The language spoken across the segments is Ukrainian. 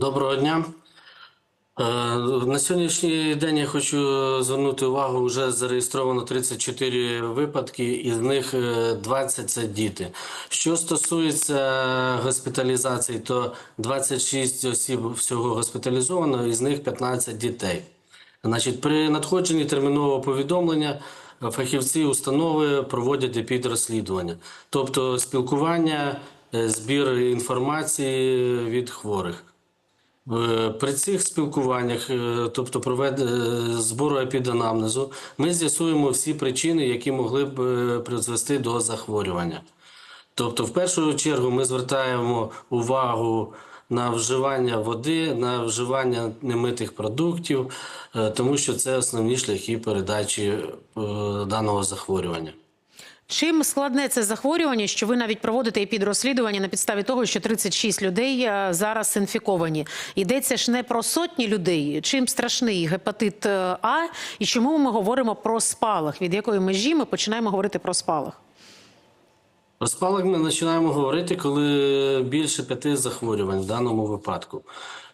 Доброго дня. Е, На сьогоднішній день я хочу звернути увагу, вже зареєстровано 34 випадки, із них е, 20 – це діти. Що стосується госпіталізації, то 26 осіб всього госпіталізовано, із них 15 дітей. Значить, при надходженні термінового повідомлення е, фахівці установи проводять епідрозслідування, тобто спілкування, е, збір інформації від хворих. Е, При цих спілкуваннях, е, тобто провед... е, збору епіданамнезу, ми з'ясуємо всі причини, які могли б е, призвести до захворювання. Тобто, в першу чергу, ми звертаємо увагу на вживання води, на вживання немитих продуктів, тому що це основні шляхи передачі даного захворювання. Чим складне це захворювання, що ви навіть проводите підрозслідування на підставі того, що 36 людей е, зараз інфіковані? Йдеться ж не про сотні людей. Чим страшний гепатит е, А і чому ми говоримо про спалах? Від якої межі ми починаємо говорити про спалах? Про ми починаємо говорити, коли більше п'яти захворювань в даному випадку.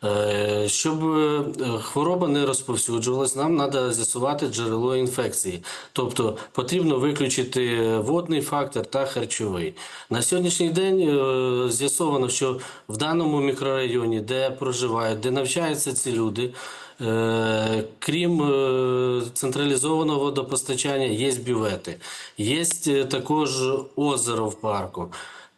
Е, Щоб е, хвороба не розповсюджувалась, нам треба з'ясувати джерело інфекції. Тобто потрібно виключити водний фактор та харчовий. На сьогоднішній день е, з'ясовано, що в даному мікрорайоні, де проживають, де навчаються ці люди, Крім е, централізованого водопостачання, є бювети, є е, також озеро в парку.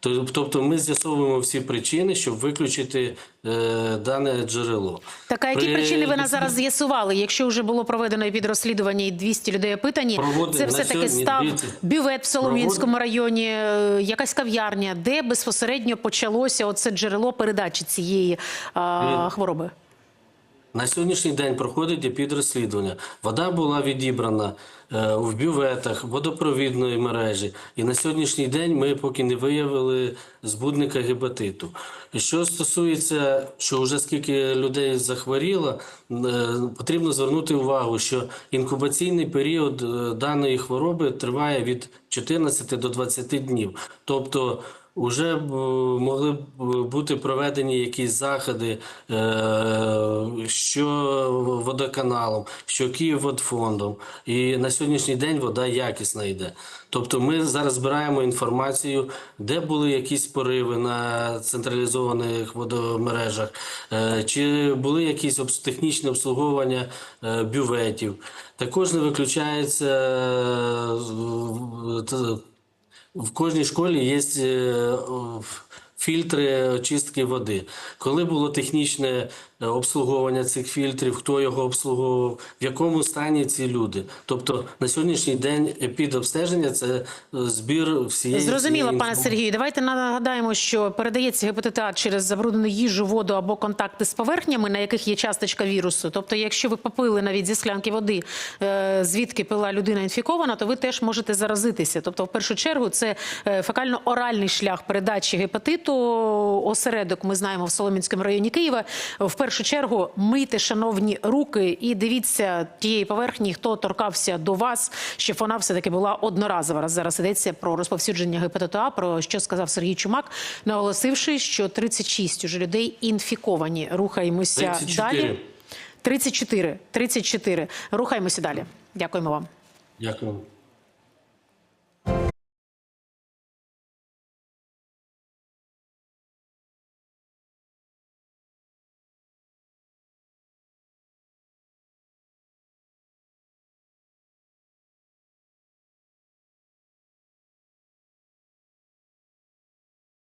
То- Тобто ми з'ясовуємо всі причини, щоб виключити е, дане джерело. Так, а які При- причини ви нас зараз з'ясували? Якщо вже було проведено підрозслідування і 200 людей опитані, Проводимо. це все таки став дивіться. бювет в Солом'янському районі, е, якась кав'ярня, де безпосередньо почалося оце джерело передачі цієї а, хвороби. На сьогоднішній день проходить епідрозслідування. Вода була відібрана е, в бюветах водопровідної мережі. І на сьогоднішній день ми поки не виявили збудника гепатиту. Що стосується, що вже скільки людей захворіло, е, потрібно звернути увагу, що інкубаційний період е, даної хвороби триває від 14 до 20 днів. Тобто Уже могли б бути проведені якісь заходи, е, що водоканалом, що Київводфондом. І на сьогоднішній день вода якісна йде. Тобто ми зараз збираємо інформацію, де були якісь пориви на централізованих водомережах, е, чи були якісь технічне обслуговування е, бюветів. Також не виключається е, в кожній школі є е, фільтри очистки води. Коли було технічне е, обслуговування цих фільтрів, хто його обслуговував, в якому стані ці люди. Тобто на сьогоднішній день епідобстеження це е, збір всієї Зрозуміло, пане. Сергію. Давайте нагадаємо, що передається гепатит А через забруднену їжу, воду або контакти з поверхнями, на яких є часточка вірусу. Тобто, якщо ви попили навіть зі склянки води, е, звідки пила людина інфікована, то ви теж можете заразитися. Тобто, в першу чергу, це е, фекально-оральний шлях передачі гепатиту. Осередок ми знаємо в Солом'янському районі Києва. В першу чергу мийте, шановні, руки і дивіться тієї поверхні, хто торкався до вас, щоб вона все таки була одноразова. Раз зараз йдеться про розповсюдження гепатиту А, про що сказав Сергій Чумак, наголосивши, що 36 уже людей інфіковані. Рухаємося 34. далі. 34. 34. Рухаємося далі. Дякуємо вам. Дякую.